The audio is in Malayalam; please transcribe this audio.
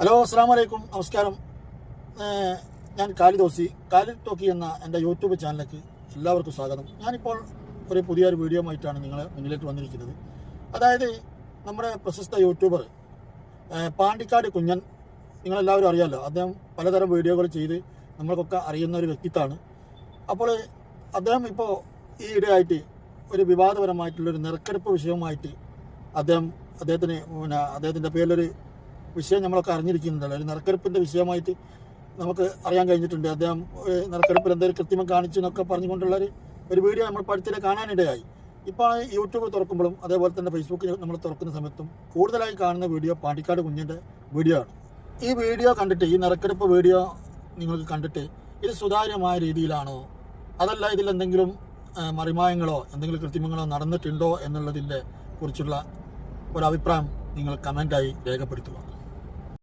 ഹലോ അസ്സാം വലൈക്കും നമസ്കാരം ഞാൻ കാലി ദോസി കാലി ടോക്കി എന്ന എന്റെ യൂട്യൂബ് ചാനലിലേക്ക് എല്ലാവർക്കും സ്വാഗതം. ഞാനിപ്പോൾ ഒരു പുതിയൊരു വീഡിയോ ആയിട്ടാണ് നിങ്ങളെ മുന്നിലേക്ക് വന്നിരിക്കുന്നത്. അതായത് നമ്മുടെ പ്രശസ്ത യൂട്യൂബർ പാണ്ടിക്കാട് കുഞ്ഞൻ നിങ്ങളെല്ലാവരും അറിയാമല്ലോ അദ്ദേഹം പലതരം വീഡിയോകൾ ചെയ്ത് നമ്മൾക്കൊക്കെ അറിയുന്ന ഒരു വ്യക്തിത്വമാണ് അപ്പോൾ അദ്ദേഹം ഇപ്പോൾ ഈ ആയിട്ട് ഒരു വിവാദപരമായിട്ടുള്ളൊരു നിറക്കെടുപ്പ് വിഷയവുമായിട്ട് അദ്ദേഹം അദ്ദേഹത്തിന് പിന്നെ അദ്ദേഹത്തിന്റെ പേരിലൊരു വിഷയം നമ്മളൊക്കെ അറിഞ്ഞിരിക്കുന്നുണ്ടല്ലോ ഒരു നറുക്കെടുപ്പിന്റെ വിഷയമായിട്ട് നമുക്ക് അറിയാൻ കഴിഞ്ഞിട്ടുണ്ട്. അദ്ദേഹം നറുക്കെടുപ്പിൽ എന്തെങ്കിലും കൃത്രിമം കാണിച്ചു എന്നൊക്കെ പറഞ്ഞുകൊണ്ടുള്ള ഒരു വീഡിയോ നമ്മൾ പഠിച്ചിട്ട് കാണാനിടയായി. ഇപ്പോൾ യൂട്യൂബ് തുറക്കുമ്പോഴും അതേപോലെ തന്നെ ഫേസ്ബുക്കിൽ നമ്മൾ തുറക്കുന്ന സമയത്തും കൂടുതലായി കാണുന്ന വീഡിയോ പാണ്ടിക്കാട് കുഞ്ഞിന്റെ വീഡിയോ ആണ്. ഈ വീഡിയോ കണ്ടിട്ട് ഈ നറുക്കെടുപ്പ് വീഡിയോ നിങ്ങൾക്ക് കണ്ടിട്ട് ഇത് സുതാര്യമായ രീതിയിലാണോ? അതല്ല ഇതിൽ എന്തെങ്കിലും മറിമായങ്ങളോ എന്തെങ്കിലും കൃത്രിമങ്ങളോ നടന്നിട്ടുണ്ടോ എന്നുള്ളതിന്റെ കുറിച്ചുള്ള അഭിപ്രായം നിങ്ങൾ കമന്റായി രേഖപ്പെടുത്തുക.